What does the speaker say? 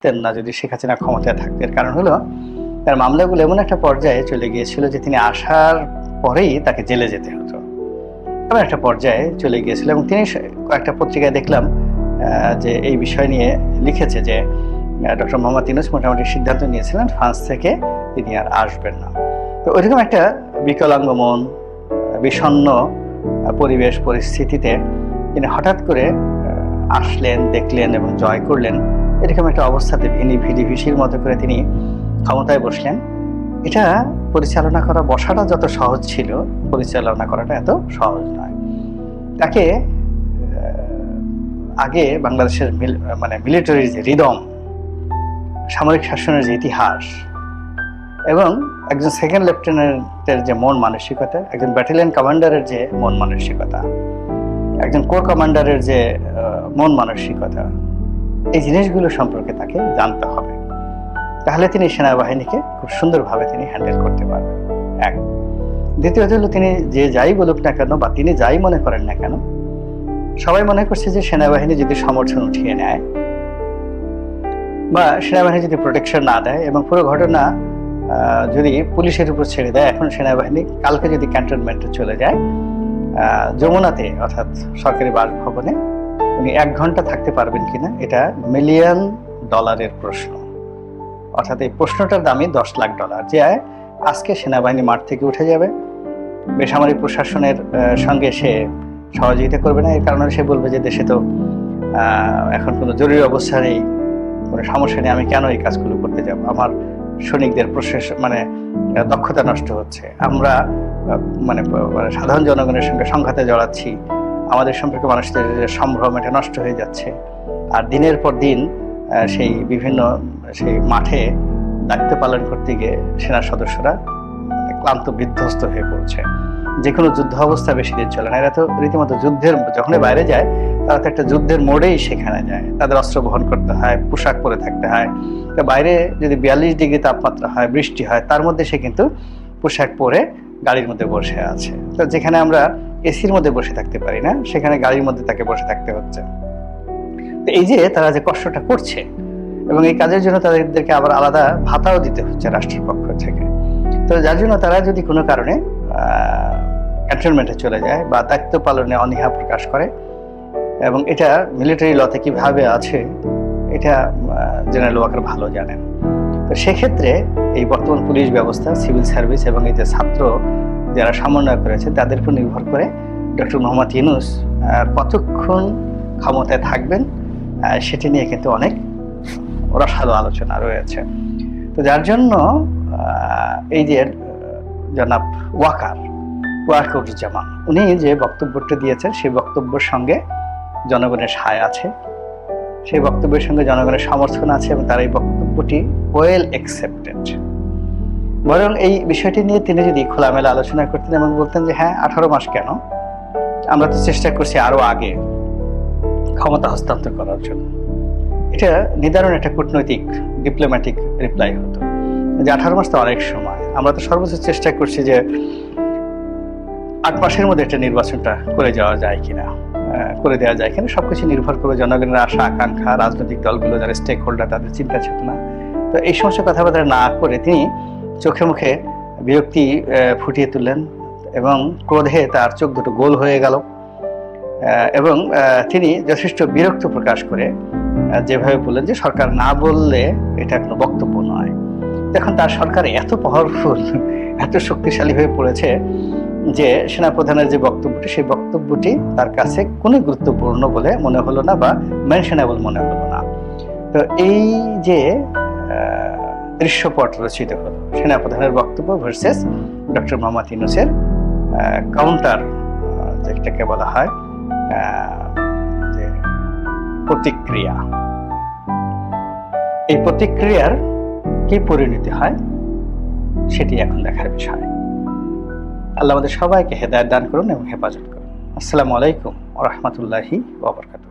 থাকতেন না যদি শেখ হাসিনা ক্ষমতায় থাকতেন। কারণ হলো তার মামলাগুলো এমন একটা পর্যায়ে চলে গিয়েছিল যে তিনি আসার পরেই তাকে জেলে যেতে হতো। এমন একটা পর্যায়ে চলে গিয়েছিল এবং তিনি কয়েকটা পত্রিকায় দেখলাম যে এই বিষয় নিয়ে লিখেছে যে ডক্টর মোহাম্মদ ইউনুস মোটামুটি সিদ্ধান্ত নিয়েছিলেন ফ্রান্স থেকে তিনি আর আসবেন না। তো ওইরকম একটা বিকলাঙ্গ মন আহ, বিষণ্ণ পরিবেশ পরিস্থিতিতে তিনি হঠাৎ করে আসলেন দেখলেন এবং জয় করলেন। এরকম একটা অবস্থাতে ভিনি ভিডি ভিসির মতো করে তিনি ক্ষমতায় বসলেন। এটা পরিচালনা করা বসাটা যত সহজ ছিল, পরিচালনা করাটা এত সহজ নয়। তাকে আগে বাংলাদেশের মানে মিলিটারির যে রিদম, সামরিক শাসনের যে ইতিহাস, এবং একজন সেকেন্ড লেফটেন্যান্টের যে মন মানসিকতা, একজন ব্যাটালিয়ন কমান্ডারের যে মন মানসিকতা, একজন কোর কমান্ডারের যে মন মানসিকতা এই জিনিসগুলো সম্পর্কে তাকে জানতে হবে। তাহলে তিনি সেনাবাহিনীকে খুব সুন্দরভাবে তিনি হ্যান্ডেল করতে পারবেন। এক। দ্বিতীয়ত হলো তিনি যে যাই বলুক না কেন বা তিনি যাই মনে করেন না কেন, সবাই মনে করছে যে সেনাবাহিনী যদি সমর্থন উঠিয়ে নেয় বা সেনাবাহিনী যদি প্রোটেকশন না দেয় এবং পুরো ঘটনা যদি পুলিশের উপর ছেড়ে দেয়, এখন সেনাবাহিনী কালকে যদি ক্যান্টনমেন্টে চলে যায় যমুনাতে অর্থাৎ সরকারি বাসভবনে উনি এক ঘণ্টা থাকতে পারবেন কিনা, এটা মিলিয়ন ডলারের প্রশ্ন। অর্থাৎ এই প্রশ্নটার দামই দশ লাখ ডলার যে আজকে সেনাবাহিনী মাঠ থেকে উঠে যাবে। বেসামরিক প্রশাসনের সঙ্গে সে সহযোগিতা করবে না, এর কারণে সে বলবে যে দেশে তো এখন কোনো জরুরি অবস্থা নেই, কোনো সমস্যা নেই, আমি কেন এই কাজগুলো করতে যাব? আমার সৈনিকদের প্রশেষ মানে দক্ষতা নষ্ট হচ্ছে। আমরা মানে সাধারণ জনগণের সঙ্গে সংঘাতে জড়াচ্ছি আমাদের সম্পর্কে মানুষদের সম্ভ্রম এটা নষ্ট হয়ে যাচ্ছে। আর দিনের পর দিন সেই বিভিন্ন, সেই মাঠে দায়িত্ব পালন করতে গিয়ে সেনা সদস্যরা ক্লান্ত, বিধ্বস্ত হয়ে পড়ছে। যে কোনো যুদ্ধ অবস্থা বেশি দিন চলে না। এরা তো রীতিমতো যুদ্ধের, যখনই বাইরে যায়, তারা তো একটা যুদ্ধের মোড়েই সেখানে যায়। তাদের অস্ত্র বহন করতে হয়, পোশাক পরে থাকতে হয়। তা বাইরে যদি বিয়াল্লিশ ডিগ্রি তাপমাত্রা হয়, বৃষ্টি হয়, তার মধ্যে সে কিন্তু পোশাক পরে গাড়ির মধ্যে বসে আছে। তো যেখানে আমরা এসির মধ্যে বসে থাকতে পারি না, সেখানে গাড়ির মধ্যে তাকে বসে থাকতে হচ্ছে। তো এই যে তারা যে কষ্টটা করছে এবং এই কাজের জন্য তাদেরকে আবার আলাদা ভাতাও দিতে হচ্ছে রাষ্ট্রের পক্ষ থেকে। তো যার জন্য তারা যদি কোনো কারণে ক্যান্টনমেন্টে চলে যায় বা দায়িত্ব পালনে অনীহা প্রকাশ করে, এবং এটা মিলিটারি লতে কীভাবে আছে, এটা জেনারেল ওয়াকার ভালো জানেন। তো সেক্ষেত্রে এই বর্তমান পুলিশ ব্যবস্থা সিভিল সার্ভিস এবং এই যে ছাত্র যারা সমন্বয় করেছে তাদের উপর নির্ভর করে ডক্টর মোহাম্মদ ইউনুস কতক্ষণ ক্ষমতায় থাকবেন সেটি নিয়ে কিন্তু অনেক রসালো আলোচনা রয়েছে। তো যার জন্য এই যে জনাব ওয়াকার ওয়াকারুজ্জামান উনি যে বক্তব্যটা দিয়েছেন, সেই বক্তব্যের সঙ্গে জনগণের সায় আছে। সেই বক্তব্যের সঙ্গে জনগণের সমর্থন আছে এবং তার এই বক্তব্যটি ওয়েল অ্যাকসেপ্টেড বরং এই বিষয়টি নিয়ে তিনি যদি খোলামেলা আলোচনা করতেন এবং বলতেন যে হ্যাঁ আঠারো মাস কেন? আমরা তো চেষ্টা করছি আরও আগে ক্ষমতা হস্তান্তর করার জন্য। এটা নির্ধারণ একটা কূটনৈতিক ডিপ্লোম্যাটিক রিপ্লাই হতো। যে, আঠারো মাস তো অনেক সময়। আমরা তো সর্বোচ্চ চেষ্টা করছি যে, আট মাসের মধ্যে একটা নির্বাচনটা করে যাওয়া যায় কিনা করে দেওয়া যায় কিনা, সবকিছু নির্ভর করে জনগণের আশা, আকাঙ্ক্ষা, রাজনৈতিক দলগুলো, যারা স্টেক হোল্ডার তাদের চিন্তা চেতনা তো এই সমস্ত কথাবার্তা না করে তিনি চোখে মুখে বিরক্তি ফুটিয়ে তুললেন এবং ক্রোধে তার চোখ দুটো গোল হয়ে গেল। এবং তিনি যথেষ্ট বিরক্ত প্রকাশ করে যেভাবে বললেন যে সরকার না বললে এটা কোনো বক্তব্য নয়। এখন তার সরকার এত পাওয়ারফুল এত শক্তিশালী হয়ে পড়েছে যে সেনাপ্রধানের যে বক্তব্যটি, সেই বক্তব্যটি তার কাছে কোনো গুরুত্বপূর্ণ বলে মনে হলো না বা মেনশনেবল মনে হলো না। তো এই যে দৃশ্যপট রচিত হলো। সেনাপ্রধানের বক্তব্য ভার্সেস ডক্টর মোহাম্মদ ইউনুসের কাউন্টার যেটাকে বলা হয় যে প্রতিক্রিয়া। এই প্রতিক্রিয়ার কি পরিণতি হয় সেটি এখন দেখার বিষয়। আল্লাহ আমাদের সবাইকে হেদায়ত দান করুন এবং হেফাজত করুন। আসসালামু আলাইকুম রহমতুল্লাহি ওবরকাত